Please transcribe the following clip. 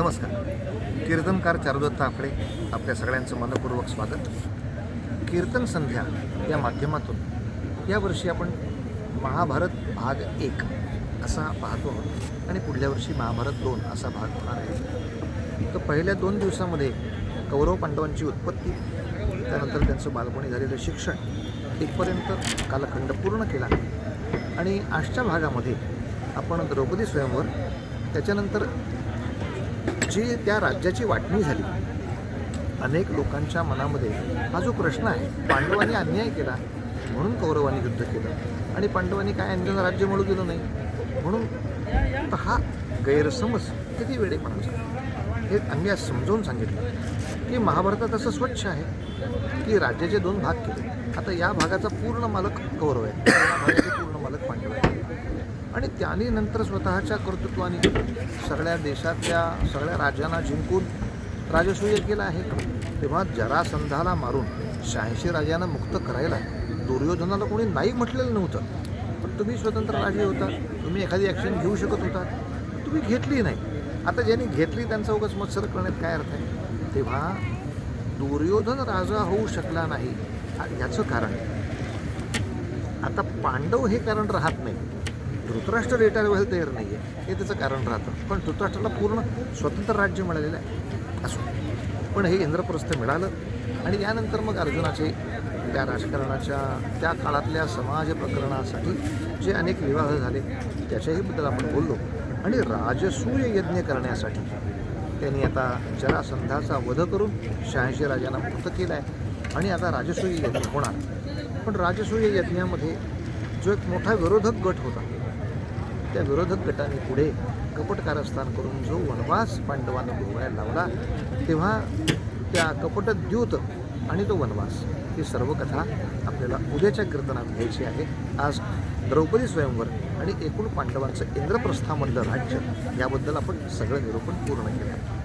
नमस्कार. कीर्तनकार चारुदत्त आकडे आपल्या सगळ्यांचं मनपूर्वक स्वागत. कीर्तन संध्या या माध्यमातून यावर्षी आपण महाभारत भाग एक असा पाहतो आणि पुढल्या वर्षी महाभारत दोन असा भाग होणार आहे. तर पहिल्या दोन दिवसामध्ये कौरव पांडवांची उत्पत्ती त्यानंतर त्यांचं बालपणी झालेलं शिक्षण इथपर्यंत कालखंड पूर्ण केला. आणि आजच्या भागामध्ये आपण द्रौपदी स्वयंवर त्याच्यानंतर जी त्या राज्याची वाटणी झाली. अनेक लोकांच्या मनामध्ये हा जो प्रश्न आहे पांडवांनी अन्याय केला म्हणून कौरवांनी युद्ध केलं. आणि पांडवांनी काय अन्य राज्य मिळू दिलं नाही म्हणून तर हा गैरसमज किती वेळेपणाचा हे आम्ही आज समजावून सांगितलं. की महाभारतात असं स्वच्छ आहे की राज्याचे दोन भाग केले. आता या भागाचा पूर्ण मालक कौरव आहे या भागाचे पूर्ण मालक पांडव आहे आणि त्यांनी नंतर स्वतःच्या कर्तृत्वाने सगळ्या देशातल्या सगळ्या राज्यांना जिंकून राजसूय केला आहे. तेव्हा जरासंधाला मारून शहाऐंशी राजांना मुक्त करायला दुर्योधनाला कोणी नाही म्हटलेलं नव्हतं. पण तुम्ही स्वतंत्र राजे होता. तुम्ही एखादी ॲक्शन घेऊ शकत होता. तुम्ही घेतली नाही. आता ज्यांनी घेतली त्यांचा उगाच मत्सर करण्यात काय अर्थ आहे? तेव्हा दुर्योधन राजा होऊ शकला नाही. ह्याचं याचं कारण आता पांडव हे कारण राहत नाही धृतराष्ट्र रिटायर व्हायला तयार नाही आहे हे त्याचं कारण राहतं. पण धृतराष्ट्राला पूर्ण स्वतंत्र राज्य मिळालेलं आहे. असो. पण हे इंद्रप्रस्थ मिळालं. आणि यानंतर मग अर्जुनाचे त्या राजकारणाच्या त्या काळातल्या समाज प्रकरणासाठी जे अनेक विवाह झाले त्याच्याही बद्दल आपण बोललो. आणि राजसूय यज्ञ करण्यासाठी त्यांनी आता जरासंधाचा वध करून शहाऐंशी राजांना मुक्त केला आहे आणि आता राजसूय यज्ञ होणार. पण राजसूय यज्ञामध्ये जो एक मोठा विरोधक गट होता त्या विरोधक गटाने पुढे कपट कारस्थान करून जो वनवास पांडवांना भोगायला लावला तेव्हा त्या कपटद्यूत आणि तो वनवास ही सर्व कथा आपल्याला उद्याच्या कीर्तनात घ्यायची आहे. आज द्रौपदी स्वयंवर आणि एकूण पांडवांचं इंद्रप्रस्थामधलं राज्य याबद्दल आपण सगळं निरूपण पूर्ण केलं.